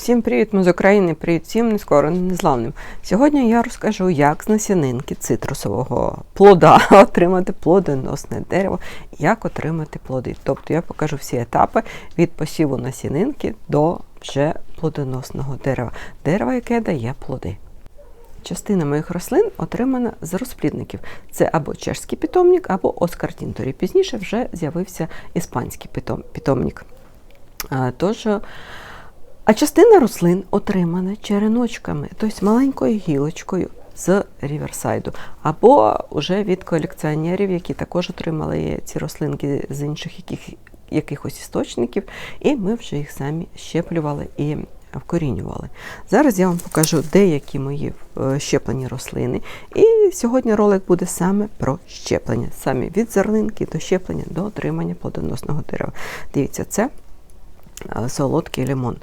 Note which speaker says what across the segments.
Speaker 1: Всім привіт, ми з України, привіт всім нескореним незламним. Сьогодні я розкажу, як з насінинки цитрусового плода отримати плодоносне дерево, як отримати плоди. Тобто я покажу всі етапи від посіву насінинки до вже плодоносного дерева, дерева, яке дає плоди. Частина моїх рослин отримана з розплідників. Це або чешський питомник, або Оскар Тінторі. Пізніше вже з'явився іспанський питом- питомник. Тож, а частина рослин отримана череночками, тобто маленькою гілочкою з ріверсайду, або вже від колекціонерів, які також отримали ці рослинки з інших яких, якихось істочників, і ми вже їх самі щеплювали і вкорінювали. Зараз я вам покажу деякі мої е, щеплені рослини. І сьогодні ролик буде саме про щеплення, саме від зернинки до щеплення до отримання плодоносного дерева. Дивіться, це е, солодкий лимон.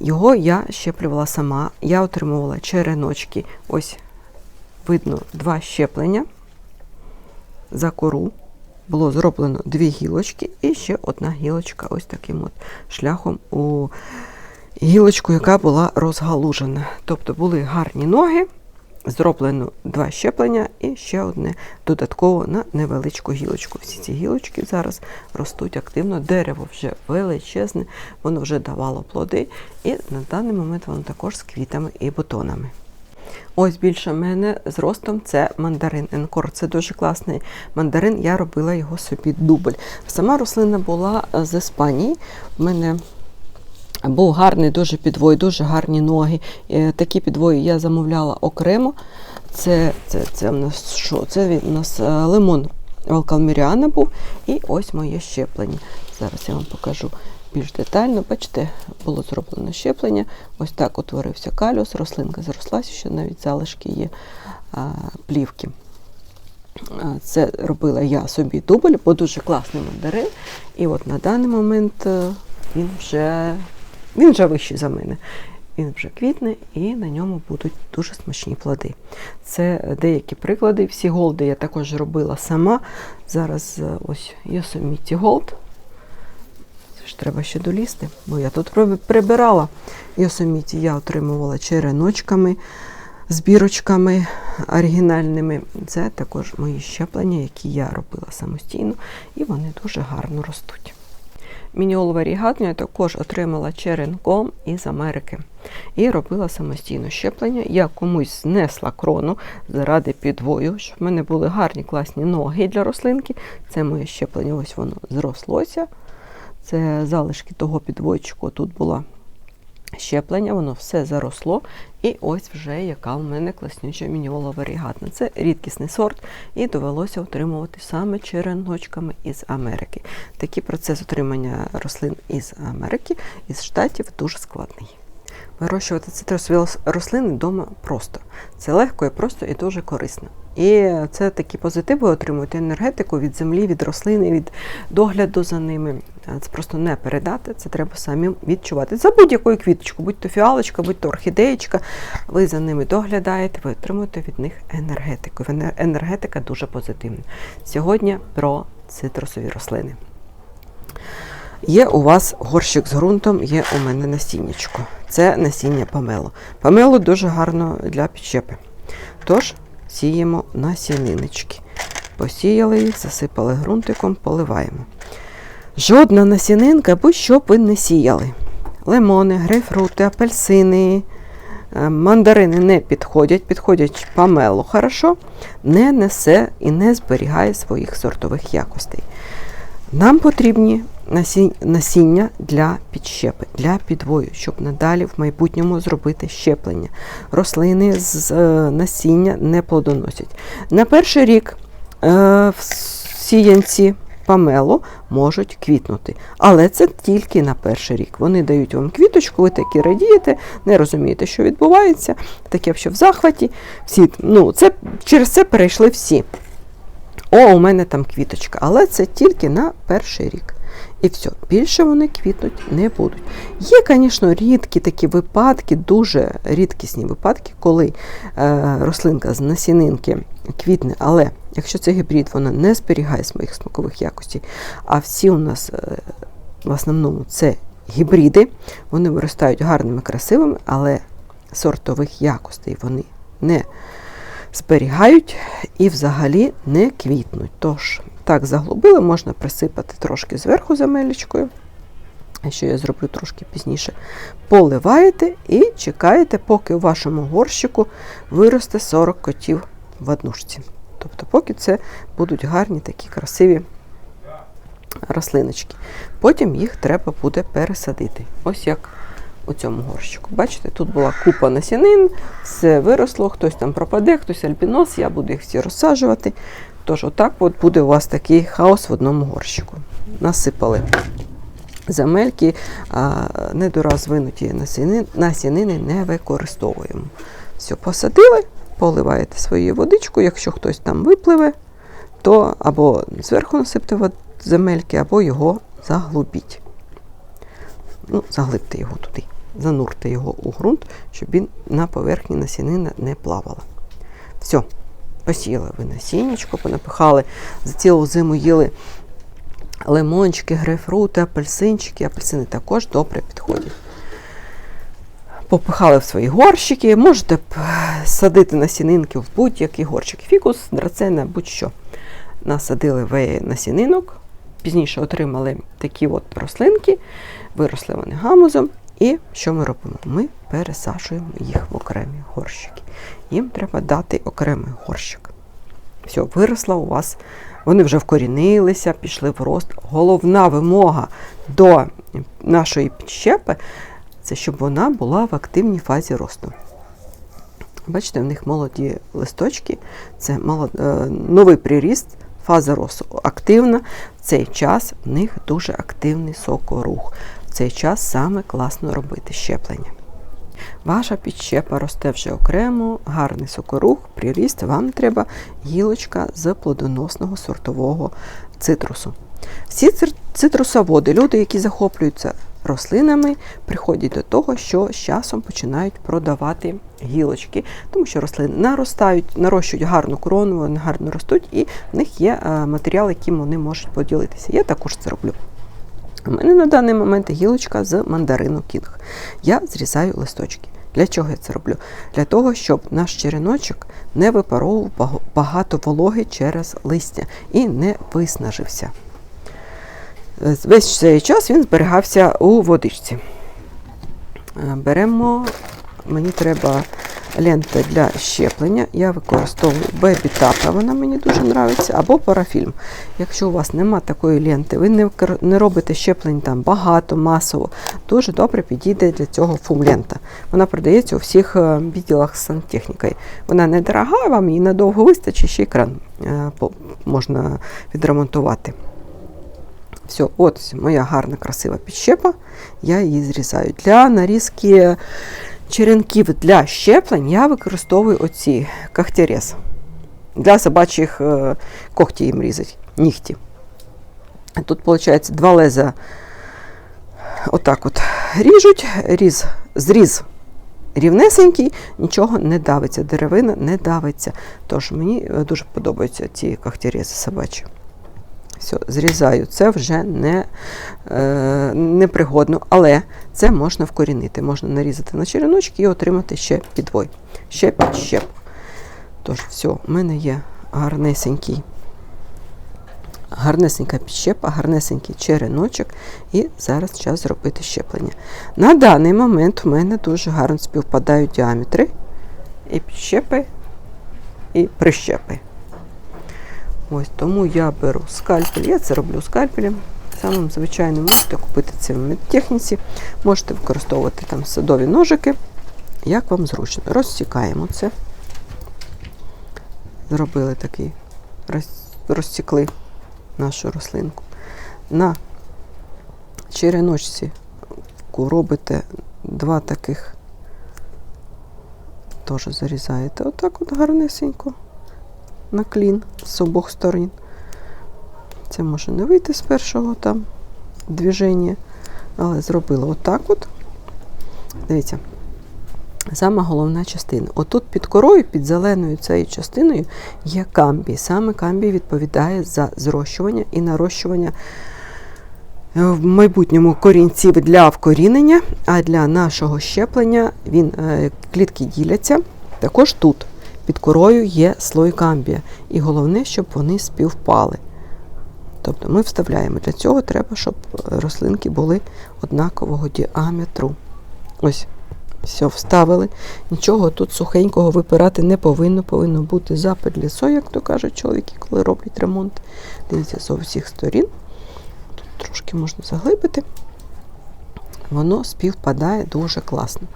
Speaker 1: Його я щеплювала сама. Я отримувала череночки. Ось видно два щеплення за кору. Було зроблено дві гілочки і ще одна гілочка ось таким от шляхом у гілочку, яка була розгалужена. Тобто були гарні ноги, зроблено два щеплення і ще одне додатково на невеличку гілочку. Всі ці гілочки зараз ростуть активно, дерево вже величезне, воно вже давало плоди, і на даний момент воно також з квітами і бутонами. Ось більше мене з ростом це мандарин Енкор. Це дуже класний мандарин. Я робила його собі дубль. Сама рослина була з Іспанії. В мене був гарний дуже підвой, дуже гарні ноги. Е, Такі підвої я замовляла окремо. Це, це, це в нас що? Це у нас е, лимон Валкалміріана був. І ось моє щеплення. Зараз я вам покажу більш детально. Бачите, було зроблено щеплення. Ось так утворився калюс, рослинка зрослася, ще навіть залишки є плівки. Це робила я собі дубль, бо дуже класний мандарин. І от на даний момент е, він вже, він вже вищий за мене. Він вже квітне і на ньому будуть дуже смачні плоди. Це деякі приклади. Всі голди я також робила сама. Зараз е, ось Yosemite Gold. Це ж треба ще долізти, бо я тут прибирала. Yosemite я отримувала череночками, збірочками оригінальними. Це також мої щеплення, які я робила самостійно, і вони дуже гарно ростуть. Мініол рігатня також отримала черенком із Америки і робила самостійно щеплення. Я комусь знесла крону заради підвою, щоб в мене були гарні класні ноги для рослинки. Це моє щеплення, ось воно зрослося. Це залишки того підвойчику. Тут було щеплення, воно все заросло. І ось вже яка в мене класнюча мініола варігатна. Це рідкісний сорт, і довелося отримувати саме череночками із Америки. Такий процес отримання рослин із Америки, із штатів дуже складний. Вирощувати цитрусові рослини вдома просто. Це легко і просто і дуже корисно. І це такі позитиви отримують енергетику від землі, від рослини, від догляду за ними. Це просто не передати, це треба самим відчувати. За будь-якою квіточку, будь то фіалочка, будь то орхідеєчка, ви за ними доглядаєте, ви отримуєте від них енергетику. Енергетика дуже позитивна. Сьогодні про цитрусові рослини. Є у вас горщик з ґрунтом, є у мене насіннячко. Це насіння помело. Помело дуже гарно для підщепи. Тож сіємо насіниночки. Посіяли їх, засипали ґрунтиком, поливаємо. Жодна насінинка, будь-що б ви не сіяли. Лимони, грейпфрути, апельсини, е, мандарини не підходять, підходять помело хорошо, не несе і не зберігає своїх сортових якостей. Нам потрібні насіння для підщепи, для підвою, щоб надалі в майбутньому зробити щеплення. Рослини з е, насіння не плодоносять. На перший рік е, в сіянці памелу можуть квітнути, але це тільки на перший рік. Вони дають вам квіточку, ви такі радієте, не розумієте, що відбувається, таке що в захваті. Всі, ну, це, через це перейшли всі. О, у мене там квіточка, але це тільки на перший рік. І все, більше вони квітнуть не будуть. Є, звісно, рідкі такі випадки, дуже рідкісні випадки, коли е, рослинка з насінинки квітне, але якщо це гібрид, вона не зберігає своїх смакових якостей. А всі у нас е, в основному це гібриди. Вони виростають гарними, красивими, але сортових якостей вони не зберігають і взагалі не квітнуть. Тож, так заглубили, можна присипати трошки зверху земелечкою. Що я зроблю трошки пізніше. Поливаєте і чекаєте, поки у вашому горщику виросте 40 котів в однушці. Тобто, поки це будуть гарні такі красиві рослиночки. Потім їх треба буде пересадити. Ось як у цьому горщику. Бачите, тут була купа насінин, все виросло, хтось там пропаде, хтось альбінос, я буду їх всі розсаджувати. Тож, отак от буде у вас такий хаос в одному горщику. Насипали земельки, а недорозвинуті насінини, насінини не використовуємо. Все, посадили, поливаєте своєю водичкою, якщо хтось там випливе, то або зверху насипте земельки, або його заглубіть. Ну, Заглибте його туди, занурте його у ґрунт, щоб він на поверхні насінина не плавала. Все, посіяли ви насіннячко, понапихали, за цілу зиму їли лимончики, грейпфрути, апельсинчики. Апельсини також добре підходять. Попихали в свої горщики, можете садити насінинки в будь-який горщик. Фікус, драцена, будь-що. Насадили ви насінинок, пізніше отримали такі от рослинки, виросли вони гамузом. І що ми робимо? Ми пересаджуємо їх в окремі горщики. Їм треба дати окремий горщик. Все, виросла у вас, вони вже вкорінилися, пішли в рост. Головна вимога до нашої підщепи це щоб вона була в активній фазі росту. Бачите, в них молоді листочки, це молод... новий приріст, фаза росту активна. В цей час в них дуже активний сокорух. Цей час саме класно робити щеплення. Ваша підщепа росте вже окремо, гарний сокорух, приріст, вам треба гілочка з плодоносного сортового цитрусу. Всі цитрусоводи, люди, які захоплюються рослинами, приходять до того, що з часом починають продавати гілочки, тому що рослини наростають, нарощують гарну крону, вони гарно ростуть, і в них є матеріал, яким вони можуть поділитися. Я також це роблю. У мене на даний момент гілочка з мандарину кінг. Я зрізаю листочки. Для чого я це роблю? Для того, щоб наш череночок не випаровував багато вологи через листя і не виснажився. Весь цей час він зберігався у водичці. Беремо, мені треба лента для щеплення. Я використовую бебі-тапа, вона мені дуже подобається, або парафільм. Якщо у вас нема такої ленти, ви не робите щеплень там багато, масово, дуже добре підійде для цього фум-лента. Вона продається у всіх відділах з сантехнікою. Вона не дорога, вам її надовго вистачить, ще екран можна відремонтувати. Все, от моя гарна, красива підщепа, я її зрізаю. Для нарізки черенків для щеплень я використовую оці когтярез. Для собачих е, когті їм різать, нігті. Тут, виходить, два леза отак от ріжуть, різ, зріз рівнесенький, нічого не давиться, деревина не давиться. Тож мені е, дуже подобаються ці когтярези собачі. Все, зрізаю, це вже не, е, непригодно, але це можна вкорінити. Можна нарізати на череночки і отримати ще підвой, ще підщеп. Тож, все, у мене є гарнесенький, гарнесенька підщепа, гарнесенький череночок, і зараз час зробити щеплення. На даний момент у мене дуже гарно співпадають діаметри і підщепи, і прищепи. Ось Тому я беру скальпель, я це роблю скальпелем. Самим звичайним можете купити це в медтехніці, можете використовувати там садові ножики, як вам зручно. Розсікаємо це. Зробили такий, розсікли нашу рослинку. На череночці робите два таких, теж зарізаєте отак от гарнесенько на клін з обох сторін. Це може не вийти з першого там движення, але зробила отак от. Дивіться, сама головна частина. Отут під корою, під зеленою цією частиною є камбій. Саме камбій відповідає за зрощування і нарощування в майбутньому корінців для вкорінення, а для нашого щеплення він, е, клітки діляться. Також тут під корою є слой камбія. І головне, щоб вони співпали. Тобто ми вставляємо. Для цього треба, щоб рослинки були однакового діаметру. Ось, все, вставили. Нічого тут сухенького випирати не повинно. Повинно бути запит лісо, як то кажуть чоловіки, коли роблять ремонт. Дивіться з усіх сторін. Тут трошки можна заглибити. Воно співпадає дуже класно.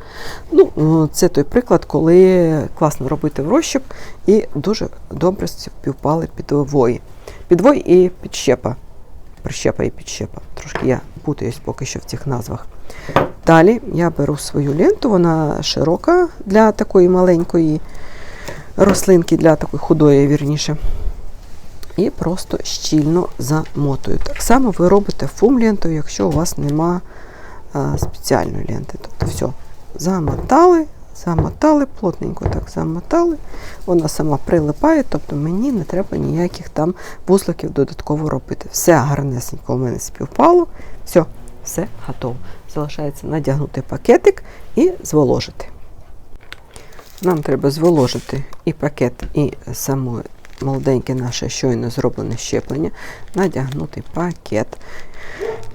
Speaker 1: Ну, Це той приклад, коли класно робити в розщеп і дуже добре співпали підвої. Підвой і підщепа. Прищепа і підщепа. Трошки я путаюсь поки що в цих назвах. Далі я беру свою ленту, вона широка для такої маленької рослинки, для такої худої, вірніше. І просто щільно замотую. Так само ви робите фум-лентою, якщо у вас нема а, спеціальної ленти. Тобто все, замотали, замотали, плотненько так замотали, вона сама прилипає, тобто мені не треба ніяких там вузликів додатково робити. Все гарнесенько у мене співпало, все, все готово. Залишається надягнути пакетик і зволожити. Нам треба зволожити і пакет, і саме молоденьке наше щойно зроблене щеплення, надягнути пакет.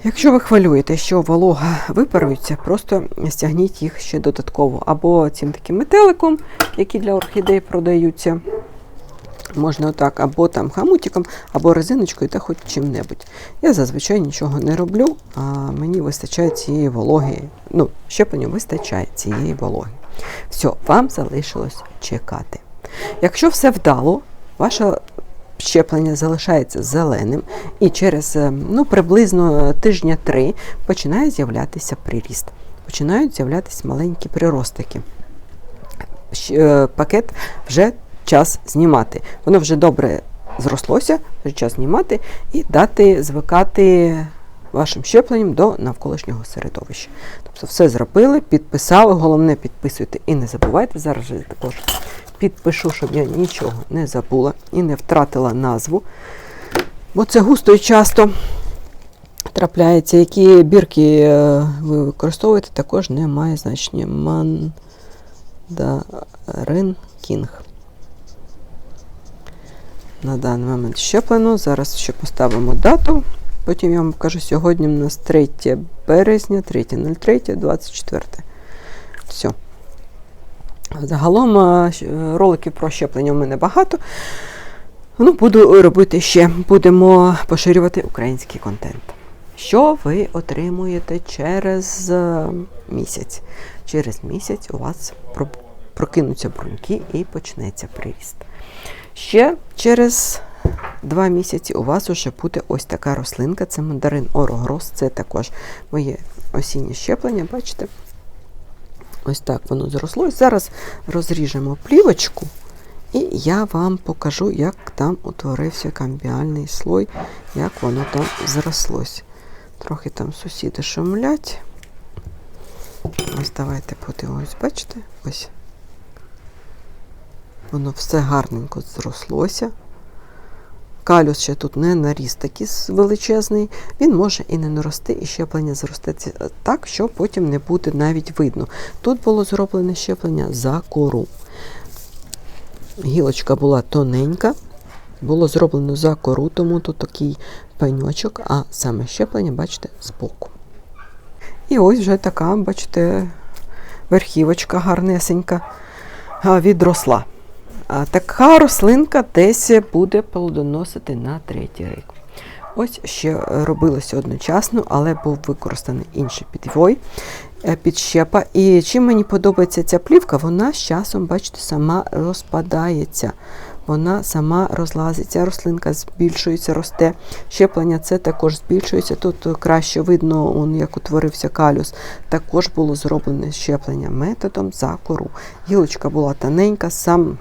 Speaker 1: Якщо ви хвилюєте, що волога випарується, просто стягніть їх ще додатково. Або цим таким метеликом, які для орхідей продаються. Можна отак, або там хамутиком, або резиночкою, та хоч чим-небудь. Я зазвичай нічого не роблю, а мені вистачає цієї вологи. Ну, щепленню вистачає цієї вологи. Все, вам залишилось чекати. Якщо все вдало, ваше щеплення залишається зеленим, і через ну, приблизно тижня три починає з'являтися приріст. Починають з'являтися маленькі приростики. Пакет вже час знімати. Воно вже добре зрослося, вже час знімати і дати звикати вашим щепленням до навколишнього середовища. Тобто все зробили, підписали, головне підписуйте і не забувайте. Зараз же також підпишу, щоб я нічого не забула і не втратила назву. Бо це густо і часто трапляється. Які бірки е, ви використовуєте, також не має значення. Мандарин Кінг. На даний момент щеплено. Зараз ще поставимо дату. Потім я вам покажу, сьогодні у нас 3 березня, 3.03, 24. Все. Загалом е, роликів про щеплення у мене багато. Ну, Буду робити ще, будемо поширювати український контент. Що ви отримуєте через е, місяць? Через місяць у вас прокинуться бруньки і почнеться приріст. Ще через два місяці у вас вже буде ось така рослинка, це мандарин Орогрос, це також моє осіннє щеплення, бачите? Ось так воно зросло. Зараз розріжемо плівочку, і я вам покажу, як там утворився камбіальний слой, як воно там зрослось. Трохи там сусіди шумлять. Ось давайте подивимось, бачите? Ось. Воно все гарненько зрослося. Калюс ще тут не наріс такий величезний, він може і не нарости, і щеплення зростеться так, що потім не буде навіть видно. Тут було зроблене щеплення за кору. Гілочка була тоненька, було зроблено за кору, тому тут такий пеньочок, а саме щеплення, бачите, збоку. І ось вже така, бачите, верхівочка гарнесенька відросла. Така рослинка десь буде плодоносити на третій рік. Ось ще робилося одночасно, але був використаний інший підвой, е, підщепа. І чим мені подобається ця плівка, вона з часом, бачите, сама розпадається. Вона сама розлазиться, рослинка збільшується, росте. Щеплення це також збільшується. Тут краще видно, он, як утворився калюс. Також було зроблене щеплення методом за кору. Гілочка була тоненька, сам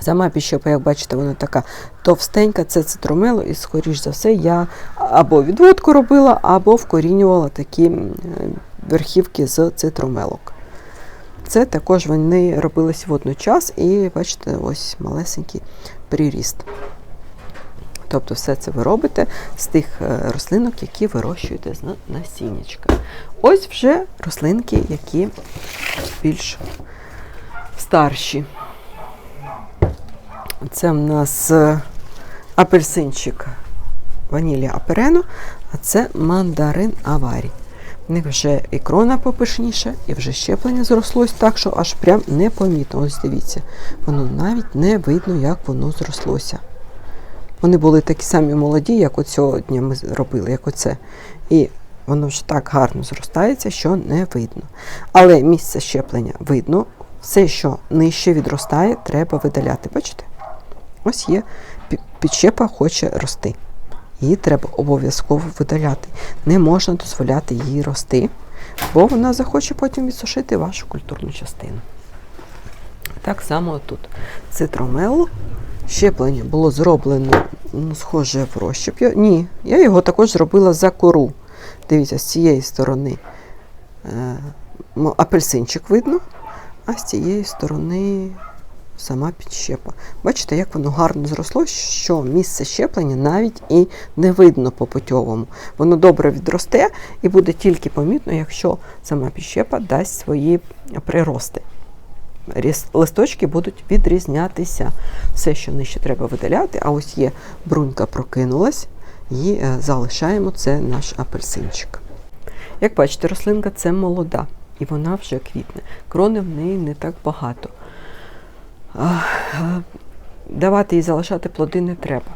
Speaker 1: Сама піщопа, як бачите, вона така товстенька, це цитромело, і, скоріш за все, я або відводку робила, або вкорінювала такі верхівки з цитромелок. Це також вони робились водночас, і, бачите, ось малесенький приріст. Тобто все це ви робите з тих е, рослинок, які вирощуєте з на- насіннячка. Ось вже рослинки, які більш старші. Це в нас е, апельсинчик ванілія аперено, а це мандарин аварій. В них вже і крона попишніша, і вже щеплення зрослось так, що аж прям непомітно. Ось дивіться, воно навіть не видно, як воно зрослося. Вони були такі самі молоді, як от сьогодні ми робили, як оце. І воно вже так гарно зростається, що не видно. Але місце щеплення видно. Все, що нижче відростає, треба видаляти. Бачите? Ось є пі- підщепа хоче рости. Її треба обов'язково видаляти. Не можна дозволяти їй рости, бо вона захоче потім відсушити вашу культурну частину. Так само тут цитромел. Щеплення було зроблено, ну, схоже, в розщеп. Я- Ні, я його також зробила за кору. Дивіться, з цієї сторони е, апельсинчик видно, а з цієї сторони сама підщепа. Бачите, як воно гарно зросло, що місце щеплення навіть і не видно по путьовому. Воно добре відросте і буде тільки помітно, якщо сама підщепа дасть свої прирости. Листочки будуть відрізнятися. Все, що нижче треба видаляти, а ось є брунька прокинулась, і е, залишаємо це наш апельсинчик. Як бачите, рослинка це молода, і вона вже квітне. Крони в неї не так багато. Давати їй залишати плоди не треба.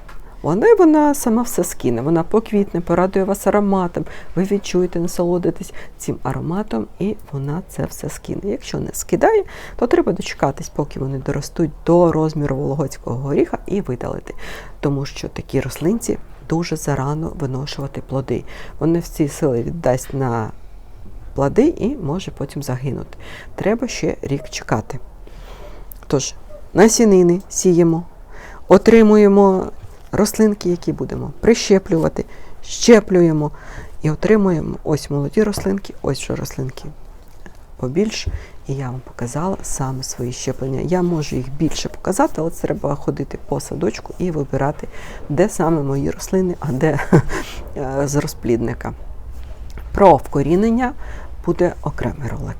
Speaker 1: Вона вона сама все скине, вона поквітне, порадує вас ароматом. Ви відчуєте, насолодитесь цим ароматом, і вона це все скине. Якщо не скидає, то треба дочекатись, поки вони доростуть до розміру вологодського горіха і видалити. Тому що такі рослинці дуже зарано виношувати плоди. Вони всі сили віддасть на плоди і може потім загинути. Треба ще рік чекати. Тож, насінини сіємо, отримуємо рослинки, які будемо прищеплювати, щеплюємо і отримуємо ось молоді рослинки, ось вже рослинки побільш. І я вам показала саме свої щеплення. Я можу їх більше показати, але треба ходити по садочку і вибирати, де саме мої рослини, а де е, з розплідника. Про вкорінення буде окремий ролик.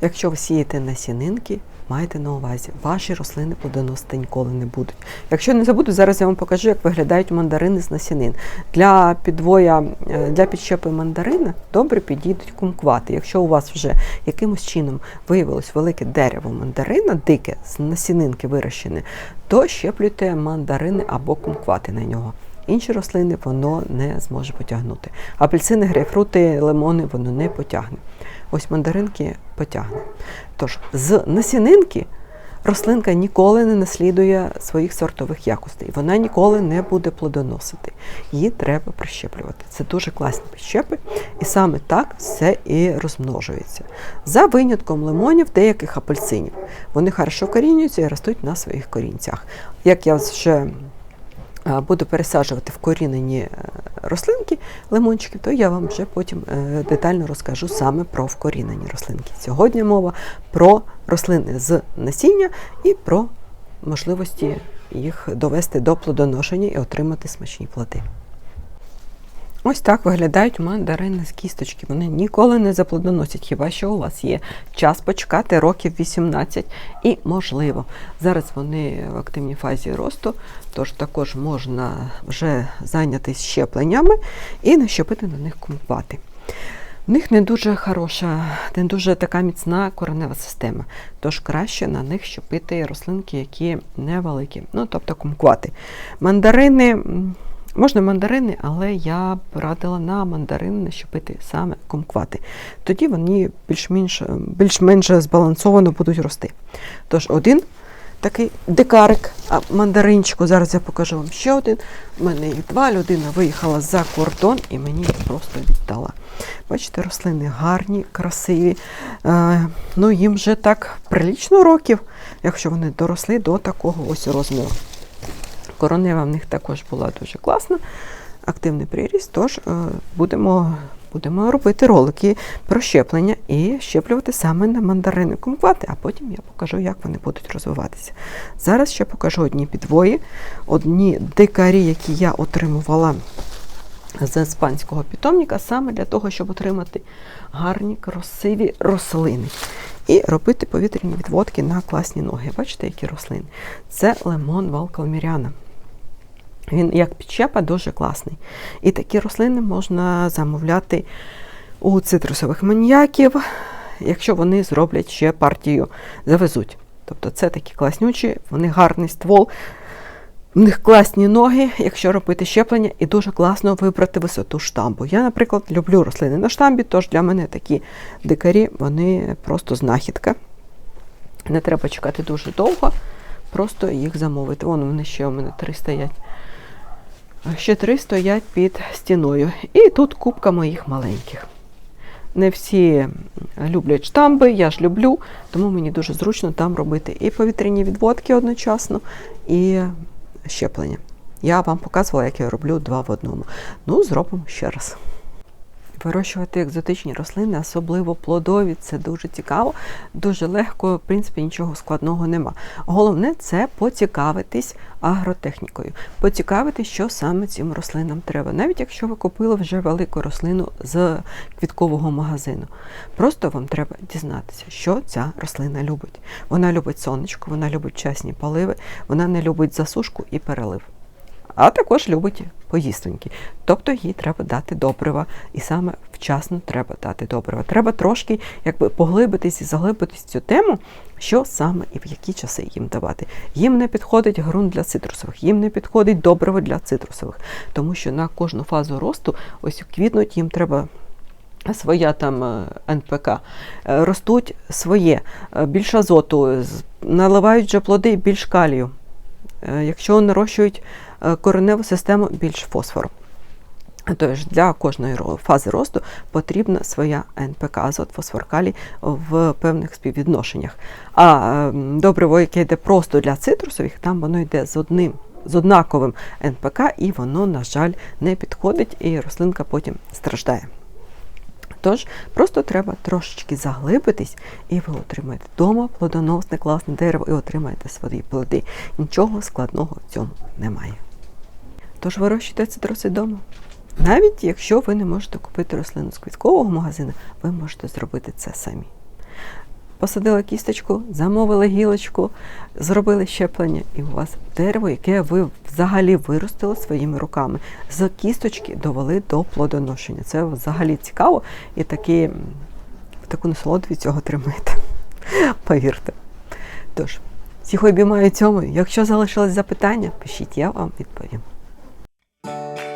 Speaker 1: Якщо ви сієте насінинки, майте на увазі, ваші рослини плодоносити ніколи не будуть. Якщо не забуду, зараз я вам покажу, як виглядають мандарини з насінин. Для підвоя, е, для підщепи мандарина добре підійдуть кумквати. Якщо у вас вже якимось чином виявилось велике дерево мандарина, дике, з насінинки вирощене, то щеплюйте мандарини або кумквати на нього. Інші рослини воно не зможе потягнути. Апельсини, грейпфрути, лимони воно не потягне. Ось мандаринки потягне. Тож, з насінинки рослинка ніколи не наслідує своїх сортових якостей. Вона ніколи не буде плодоносити. Її треба прищеплювати. Це дуже класні підщепи, і саме так все і розмножується. За винятком лимонів, деяких апельсинів. Вони хорошо корінюються і ростуть на своїх корінцях. Як я вже буду пересаджувати вкорінені е, рослинки, лимончиків, то я вам вже потім е, детально розкажу саме про вкорінені рослинки. Сьогодні мова про рослини з насіння і про можливості їх довести до плодоношення і отримати смачні плоди. Ось так виглядають мандарини з кісточки. Вони ніколи не заплодоносять, хіба що у вас є час почекати років 18 і можливо. Зараз вони в активній фазі росту, тож також можна вже зайнятися щепленнями і нащепити на них кумпати. В них не дуже хороша, не дуже така міцна коренева система, тож краще на них щепити рослинки, які невеликі, ну тобто кумквати. Мандарини. Можна мандарини, але я б радила на мандарини щепити саме кумквати. Тоді вони більш-менш, більш-менш збалансовано будуть рости. Тож один такий дикарик, а мандаринчику, зараз я покажу вам ще один. У мене їх два, людина виїхала за кордон і мені їх просто віддала. Бачите, рослини гарні, красиві. Е, ну, їм вже так прилічно років, якщо вони доросли до такого ось розміру. Коронева в них також була дуже класна, активний приріст, тож е, будемо, будемо робити ролики про щеплення і щеплювати саме на мандарини кумквати, а потім я покажу, як вони будуть розвиватися. Зараз ще покажу одні підвої, одні дикарі, які я отримувала з іспанського питомника, саме для того, щоб отримати гарні, красиві рослини. І робити повітряні відводки на класні ноги. Бачите, які рослини? Це лимон валкалміряна. Він як підчепа дуже класний. І такі рослини можна замовляти у цитрусових маніяків, якщо вони зроблять ще партію, завезуть. Тобто це такі класнючі, вони гарний ствол, в них класні ноги, якщо робити щеплення, і дуже класно вибрати висоту штамбу. Я, наприклад, люблю рослини на штамбі, тож для мене такі дикарі, вони просто знахідка. Не треба чекати дуже довго, просто їх замовити. Вон вони ще у мене три стоять. Ще три стоять під стіною. І тут купка моїх маленьких. Не всі люблять штамби, я ж люблю, тому мені дуже зручно там робити і повітряні відводки одночасно, і щеплення. Я вам показувала, як я роблю два в одному. Ну, зробимо ще раз. Вирощувати екзотичні рослини, особливо плодові, це дуже цікаво, дуже легко, в принципі, нічого складного нема. Головне це поцікавитись агротехнікою, поцікавитись, що саме цим рослинам треба. Навіть якщо ви купили вже велику рослину з квіткового магазину. Просто вам треба дізнатися, що ця рослина любить. Вона любить сонечко, вона любить часні поливи, вона не любить засушку і перелив а також любить поїстоньки. Тобто їй треба дати добрива, і саме вчасно треба дати добрива. Треба трошки якби поглибитись і заглибитись в цю тему, що саме і в які часи їм давати. Їм не підходить ґрунт для цитрусових, їм не підходить добриво для цитрусових, тому що на кожну фазу росту, ось квітнуть, їм треба. Своя там е, НПК, Е, ростуть своє, е, більш азоту, наливають вже плоди більш калію. Якщо нарощують кореневу систему більш фосфору. Тож для кожної фази росту потрібна своя НПК, азот, фосфор, калій в певних співвідношеннях. А ем, добриво, яке йде просто для цитрусових, там воно йде з одним. З однаковим НПК, і воно, на жаль, не підходить, і рослинка потім страждає. Тож просто треба трошечки заглибитись, і ви отримаєте вдома плодоносне класне дерево і отримаєте свої плоди. Нічого складного в цьому немає. Тож вирощуйте цитруси вдома. Навіть якщо ви не можете купити рослину з квіткового магазину, ви можете зробити це самі. Посадили кісточку, замовили гілочку, зробили щеплення, і у вас дерево, яке ви взагалі виростили своїми руками. З кісточки довели до плодоношення. Це взагалі цікаво і такі, таку насолоду від цього отримаєте. Повірте. Тож, всіх обіймаю цьому. Якщо залишились запитання, пишіть, я вам відповім. you